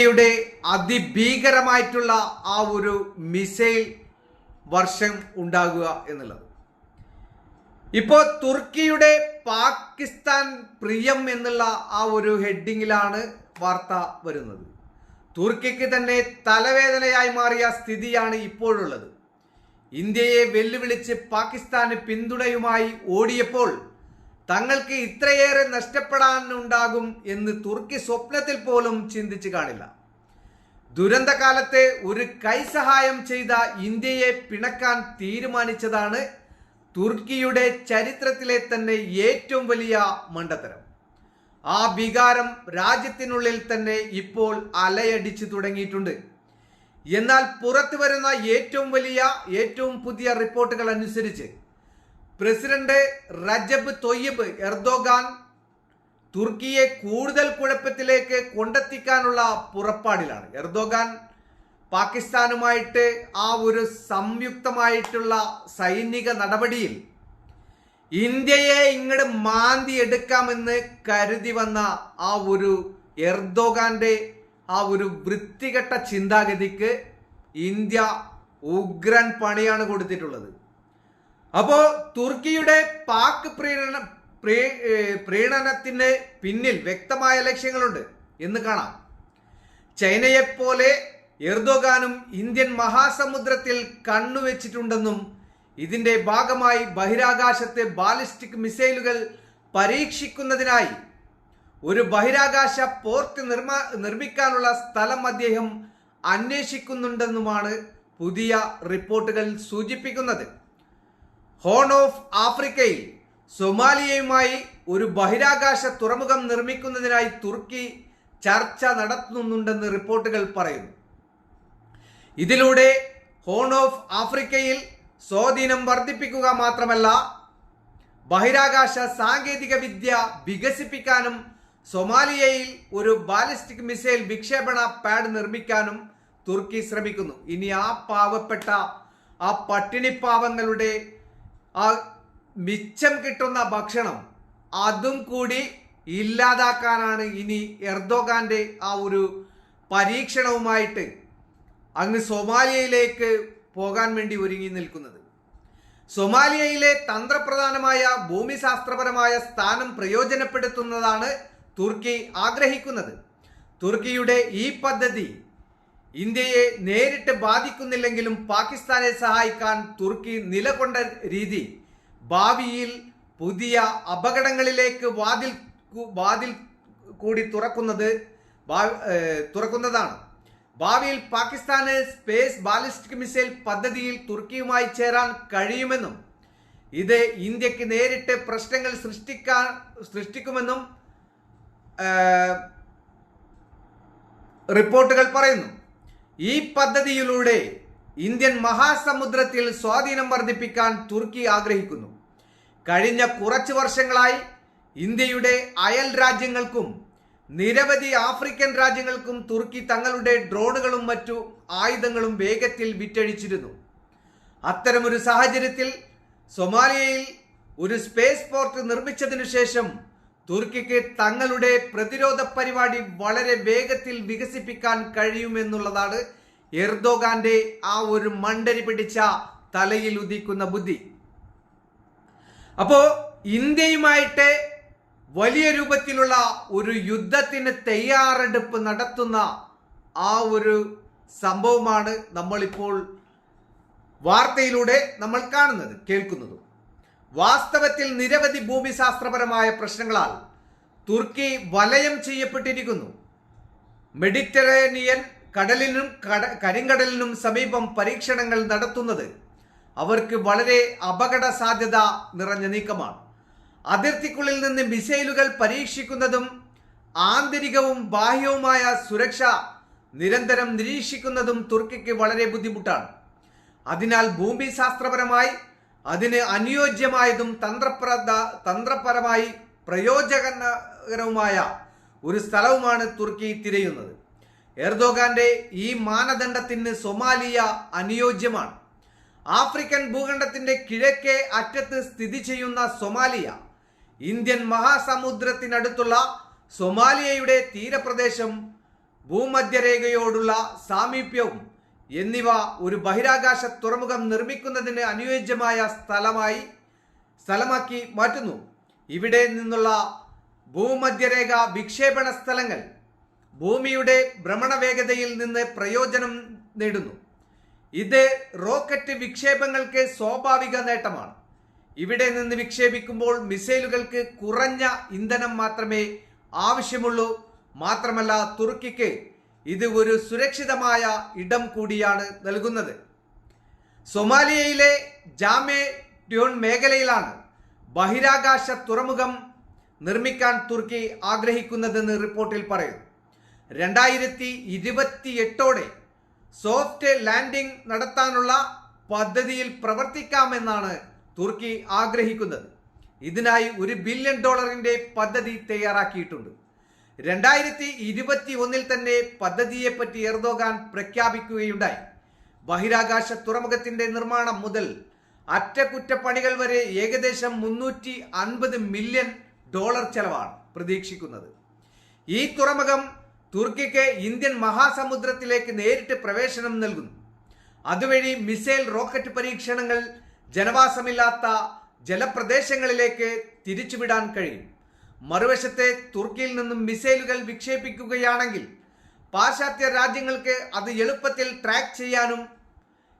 ഇന്ത്യയുടെ അതിഭീകരമായിട്ടുള്ള ആ ഒരു മിസൈൽ വർഷം ഉണ്ടാകുക എന്നുള്ളത്. ഇപ്പോൾ തുർക്കിയുടെ പാകിസ്ഥാൻ പ്രിയം എന്നുള്ള ആ ഒരു ഹെഡിങ്ങിലാണ് വാർത്ത വരുന്നത്. തുർക്കിക്ക് തന്നെ തലവേദനയായി മാറിയ സ്ഥിതിയാണ് ഇപ്പോഴുള്ളത്. ഇന്ത്യയെ വെല്ലുവിളിച്ച് പാകിസ്ഥാന് പിന്തുണയുമായി ഓടിയപ്പോൾ തങ്ങൾക്ക് ഇത്രയേറെ നഷ്ടപ്പെടാനുണ്ടാകും എന്ന് തുർക്കി സ്വപ്നത്തിൽ പോലും ചിന്തിച്ചു കാണില്ല. ദുരന്തകാലത്തെ ഒരു കൈസഹായം ചെയ്ത ഇന്ത്യയെ പിണക്കാൻ തീരുമാനിച്ചതാണ് തുർക്കിയുടെ ചരിത്രത്തിലെ തന്നെ ഏറ്റവും വലിയ മണ്ടത്തരം. ആ വികാരം രാജ്യത്തിനുള്ളിൽ തന്നെ ഇപ്പോൾ അലയടിച്ചു തുടങ്ങിയിട്ടുണ്ട്. എന്നാൽ പുറത്തു വരുന്ന ഏറ്റവും വലിയ ഏറ്റവും പുതിയ റിപ്പോർട്ടുകൾ അനുസരിച്ച് പ്രസിഡന്റ് റജബ് തൊയ്യബ് എർദോഗാൻ തുർക്കിയെ കൂടുതൽ കുഴപ്പത്തിലേക്ക് കൊണ്ടെത്തിക്കാനുള്ള പുറപ്പാടിലാണ്. എർദോഗാൻ പാകിസ്ഥാനുമായിട്ട് ആ ഒരു സംയുക്തമായിട്ടുള്ള സൈനിക നടപടിയിൽ ഇന്ത്യയെ ഇങ്ങോട്ട് മാന്തി എടുക്കാമെന്ന് കരുതി വന്ന ആ ഒരു എർദോഗാന്റെ ആ ഒരു വൃത്തികെട്ട ചിന്താഗതിക്ക് ഇന്ത്യ ഉഗ്രൻ പണിയാണ് കൊടുത്തിട്ടുള്ളത്. അപ്പോ തുർക്കിയുടെ പാക് പ്രീണന പ്രീ- പ്രീണനത്തിന് പിന്നിൽ വ്യക്തമായ ലക്ഷ്യങ്ങളുണ്ട് എന്ന് കാണാം. ചൈനയെപ്പോലെ എർദോഗാനും ഇന്ത്യൻ മഹാസമുദ്രത്തിൽ കണ്ണുവെച്ചിട്ടുണ്ടെന്നും ഇതിന്റെ ഭാഗമായി ബഹിരാകാശത്തെ ബാലിസ്റ്റിക് മിസൈലുകൾ പരീക്ഷിക്കുന്നതിനായി ഒരു ബഹിരാകാശ പോർട്ട് നിർമ്മാ നിർമ്മിക്കാനുള്ള സ്ഥലം അദ്ദേഹം അന്വേഷിക്കുന്നുണ്ടെന്നുമാണ് പുതിയ റിപ്പോർട്ടുകൾ സൂചിപ്പിക്കുന്നത്. ഹോൺ ഓഫ് ആഫ്രിക്കയിൽ സൊമാലിയയുമായി ഒരു ബഹിരാകാശ തുറമുഖം നിർമ്മിക്കുന്നതിനായി തുർക്കി ചർച്ച നടത്തുന്നുണ്ടെന്ന് റിപ്പോർട്ടുകൾ പറയുന്നു. ഇതിലൂടെ ഹോൺ ഓഫ് ആഫ്രിക്കയിൽ സ്വാധീനം വർദ്ധിപ്പിക്കുക മാത്രമല്ല ബഹിരാകാശ സാങ്കേതിക വിദ്യ വികസിപ്പിക്കാനും സൊമാലിയയിൽ ഒരു ബാലിസ്റ്റിക് മിസൈൽ വിക്ഷേപണ പാഡ് നിർമ്മിക്കാനും തുർക്കി ശ്രമിക്കുന്നു. ഇനി ആ പാവപ്പെട്ട ആ പട്ടിണിപ്പാവങ്ങളുടെ ആ മിച്ചം കിട്ടുന്ന ഭക്ഷണം അതും കൂടി ഇല്ലാതാക്കാനാണ് ഇനി എർദോഗാന്റെ ആ ഒരു പരീക്ഷണവുമായിട്ട് അങ്ങ് സൊമാലിയയിലേക്ക് പോകാൻ വേണ്ടി ഒരുങ്ങി നിൽക്കുന്നത്. സൊമാലിയയിലെ തന്ത്രപ്രധാനമായ ഭൂമിശാസ്ത്രപരമായ സ്ഥാനം പ്രയോജനപ്പെടുത്തുന്നതാണ് തുർക്കി ആഗ്രഹിക്കുന്നത്. തുർക്കിയുടെ ഈ പദ്ധതി ഇന്ത്യയെ നേരിട്ട് ബാധിക്കുന്നില്ലെങ്കിലും പാകിസ്ഥാനെ സഹായിക്കാൻ തുർക്കി നിലകൊണ്ട രീതി. ഭാവിയിൽ പുതിയ അപകടങ്ങളിലേക്ക് വാതിൽ വാതിൽ കൂടി തുറക്കുന്നത് തുറക്കുന്നതാണ്. ഭാവിയിൽ പാകിസ്ഥാന് സ്പേസ് ബാലിസ്റ്റിക് മിസൈൽ പദ്ധതിയിൽ തുർക്കിയുമായി ചേരാൻ കഴിയുമെന്നും ഇത് ഇന്ത്യയ്ക്ക് നേരിട്ട് പ്രശ്നങ്ങൾ സൃഷ്ടിക്കാൻ സൃഷ്ടിക്കുമെന്നും റിപ്പോർട്ടുകൾ പറയുന്നു. ഈ പദ്ധതിയിലൂടെ ഇന്ത്യൻ മഹാസമുദ്രത്തിൽ സ്വാധീനം വർദ്ധിപ്പിക്കാൻ തുർക്കി ആഗ്രഹിക്കുന്നു. കഴിഞ്ഞ കുറച്ച് വർഷങ്ങളായി ഇന്ത്യയുടെ അയൽ രാജ്യങ്ങൾക്കും നിരവധി ആഫ്രിക്കൻ രാജ്യങ്ങൾക്കും തുർക്കി തങ്ങളുടെ ഡ്രോണുകളും മറ്റു ആയുധങ്ങളും വേഗത്തിൽ വിറ്റഴിച്ചിരുന്നു. അത്തരമൊരു സാഹചര്യത്തിൽ സൊമാലിയയിൽ ഒരു സ്പേസ് പോർട്ട് നിർമ്മിച്ചതിനു ശേഷം തുർക്കിക്ക് തങ്ങളുടെ പ്രതിരോധ പരിപാടി വളരെ വേഗത്തിൽ വികസിപ്പിക്കാൻ കഴിയുമെന്നുള്ളതാണ് എർദോഗാന്റെ ആ ഒരു മണ്ടരി പിടിച്ച തലയിൽ ഉദിക്കുന്ന ബുദ്ധി. അപ്പോ ഇന്ത്യയുമായിട്ട് വലിയ രൂപത്തിലുള്ള ഒരു യുദ്ധത്തിന് തയ്യാറെടുപ്പ് നടത്തുന്ന ആ ഒരു സംഭവമാണ് നമ്മളിപ്പോൾ വാർത്തയിലൂടെ നമ്മൾ കാണുന്നത് കേൾക്കുന്നതും. വാസ്തവത്തിൽ നിരവധി ഭൂമിശാസ്ത്രപരമായ പ്രശ്നങ്ങളാൽ തുർക്കി വലയം ചെയ്യപ്പെട്ടിരിക്കുന്നു. മെഡിറ്ററേനിയൻ കടലിനും കട കരിങ്കടലിനും സമീപം പരീക്ഷണങ്ങൾ നടത്തുന്നത് അവർക്ക് വളരെ അപകട സാധ്യത നിറഞ്ഞ നീക്കമാണ്. അതിർത്തിക്കുള്ളിൽ നിന്ന് മിസൈലുകൾ പരീക്ഷിക്കുന്നതും ആന്തരികവും ബാഹ്യവുമായ സുരക്ഷ നിരന്തരം നിരീക്ഷിക്കുന്നതും തുർക്കിക്ക് വളരെ ബുദ്ധിമുട്ടാണ്. അതിനാൽ ഭൂമിശാസ്ത്രപരമായി അതിന് അനുയോജ്യമായതും തന്ത്രപ്രദ തന്ത്രപരമായി പ്രയോജനകരവുമായ ഒരു സ്ഥലവുമാണ് തുർക്കി തിരയുന്നത്. എർദോഗാന്റെ ഈ മാനദണ്ഡത്തിന് സൊമാലിയ അനുയോജ്യമാണ്. ആഫ്രിക്കൻ ഭൂഖണ്ഡത്തിന്റെ കിഴക്കേ അറ്റത്ത് സ്ഥിതി ചെയ്യുന്ന സൊമാലിയ ഇന്ത്യൻ മഹാസമുദ്രത്തിനടുത്തുള്ള സൊമാലിയയുടെ തീരപ്രദേശം ഭൂമധ്യരേഖയോടുള്ള സാമീപ്യവും എന്നിവ ഒരു ബഹിരാകാശ തുറമുഖം നിർമ്മിക്കുന്നതിന് അനുയോജ്യമായ സ്ഥലമായി സ്ഥലമാക്കി മാറ്റുന്നു. ഇവിടെ നിന്നുള്ള ഭൂമധ്യരേഖ വിക്ഷേപണ സ്ഥലങ്ങൾ ഭൂമിയുടെ ഭ്രമണ വേഗതയിൽ നിന്ന് പ്രയോജനം നേടുന്നു. ഇത് റോക്കറ്റ് വിക്ഷേപങ്ങൾക്ക് സ്വാഭാവിക നേട്ടമാണ്. ഇവിടെ നിന്ന് വിക്ഷേപിക്കുമ്പോൾ മിസൈലുകൾക്ക് കുറഞ്ഞ ഇന്ധനം മാത്രമേ ആവശ്യമുള്ളൂ. മാത്രമല്ല തുർക്കിക്ക് ഇത് ഒരു സുരക്ഷിതമായ ഇടം കൂടിയാണ് നൽകുന്നത്. സൊമാലിയയിലെ ജാമെ ട്യൂൺ മേഖലയിലാണ് ബഹിരാകാശ തുറമുഖം നിർമ്മിക്കാൻ തുർക്കി ആഗ്രഹിക്കുന്നതെന്ന് റിപ്പോർട്ടിൽ പറയുന്നു. രണ്ടായിരത്തി ഇരുപത്തി എട്ടോടെ സോഫ്റ്റ് ലാൻഡിംഗ് നടത്താനുള്ള പദ്ധതിയിൽ പ്രവർത്തിക്കാമെന്നാണ് തുർക്കി ആഗ്രഹിക്കുന്നത്. ഇതിനായി ഒരു ബില്യൺ ഡോളറിന്റെ പദ്ധതി തയ്യാറാക്കിയിട്ടുണ്ട്. രണ്ടായിരത്തി ഇരുപത്തി ഒന്നിൽ തന്നെ പദ്ധതിയെപ്പറ്റി എർദോഗാൻ പ്രഖ്യാപിക്കുകയുണ്ടായി. ബഹിരാകാശ തുറമുഖത്തിന്റെ നിർമ്മാണം മുതൽ അറ്റകുറ്റപ്പണികൾ വരെ ഏകദേശം മുന്നൂറ്റി അൻപത് മില്യൺ ഡോളർ ചെലവാണ് പ്രതീക്ഷിക്കുന്നത്. ഈ തുറമുഖം തുർക്കിക്ക് ഇന്ത്യൻ മഹാസമുദ്രത്തിലേക്ക് നേരിട്ട് പ്രവേശനം നൽകുന്നു. അതുവഴി മിസൈൽ റോക്കറ്റ് പരീക്ഷണങ്ങൾ ജനവാസമില്ലാത്ത ജലപ്രദേശങ്ങളിലേക്ക് തിരിച്ചുവിടാൻ കഴിയും. മറുവശത്തെ തുർക്കിയിൽ നിന്നും മിസൈലുകൾ വിക്ഷേപിക്കുകയാണെങ്കിൽ പാശ്ചാത്യ രാജ്യങ്ങൾക്ക് അത് എളുപ്പത്തിൽ ട്രാക്ക് ചെയ്യാനും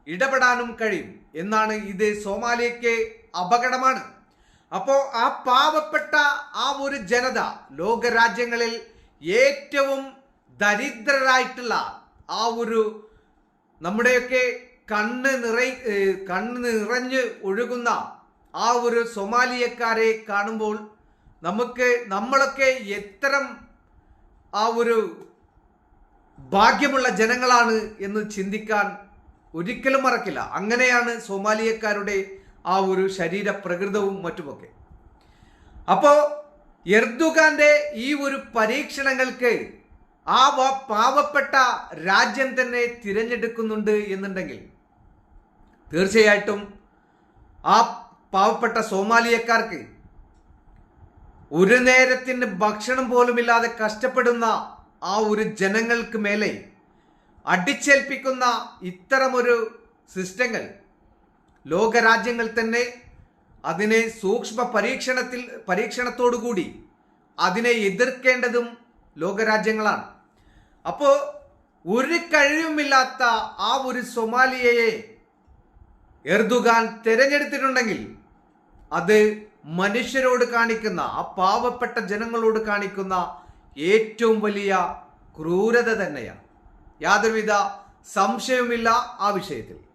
ഇടപെടാനും കഴിയും എന്നാണ് ഇത് സോമാലിയക്ക് അപകടമാണ്. അപ്പോൾ ആ പാവപ്പെട്ട ആ ഒരു ജനത ലോകരാജ്യങ്ങളിൽ ഏറ്റവും ദരിദ്രരായിട്ടുള്ള ആ ഒരു നമ്മുടെയൊക്കെ കണ്ണ് നിറ കണ്ണ് നിറഞ്ഞ് ഒഴുകുന്ന ആ ഒരു സൊമാലിയക്കാരെ കാണുമ്പോൾ നമുക്ക് നമ്മളൊക്കെ എത്തരം ആ ഒരു ഭാഗ്യമുള്ള ജനങ്ങളാണ് എന്ന് ചിന്തിക്കാൻ ഒരിക്കലും മറക്കില്ല. അങ്ങനെയാണ് സോമാലിയക്കാരുടെ ആ ഒരു ശരീര പ്രകൃതവും മറ്റുമൊക്കെ. അപ്പോ എർദുഗാന്റെ ഈ ഒരു പരീക്ഷണങ്ങൾക്ക് ആ പാവപ്പെട്ട രാജ്യം തന്നെ തിരഞ്ഞെടുക്കുന്നുണ്ട് എന്നുണ്ടെങ്കിൽ തീർച്ചയായിട്ടും ആ പാവപ്പെട്ട സോമാലിയക്കാർക്ക് ഒരു നേരത്തിന് ഭക്ഷണം പോലുമില്ലാതെ കഷ്ടപ്പെടുന്ന ആ ഒരു ജനങ്ങൾക്ക് മേലെ അടിച്ചേൽപ്പിക്കുന്ന ഇത്തരമൊരു സിസ്റ്റങ്ങൾ ലോകരാജ്യങ്ങൾ തന്നെ അതിനെ സൂക്ഷ്മ പരീക്ഷണത്തിൽ പരീക്ഷണത്തോടുകൂടി അതിനെ എതിർക്കേണ്ടതും ലോകരാജ്യങ്ങളാണ്. അപ്പോൾ ഒരു കഴിവുമില്ലാത്ത ആ ഒരു സൊമാലിയയെ എർദുഗാൻ തിരഞ്ഞെടുത്തിട്ടുണ്ടെങ്കിൽ അത് മനുഷ്യരോട് കാണിക്കുന്ന ആ പാവപ്പെട്ട ജനങ്ങളോട് കാണിക്കുന്ന ഏറ്റവും വലിയ ക്രൂരത തന്നെയാണ്. യാതൊരുവിധ സംശയവുമില്ല ആ വിഷയത്തിൽ.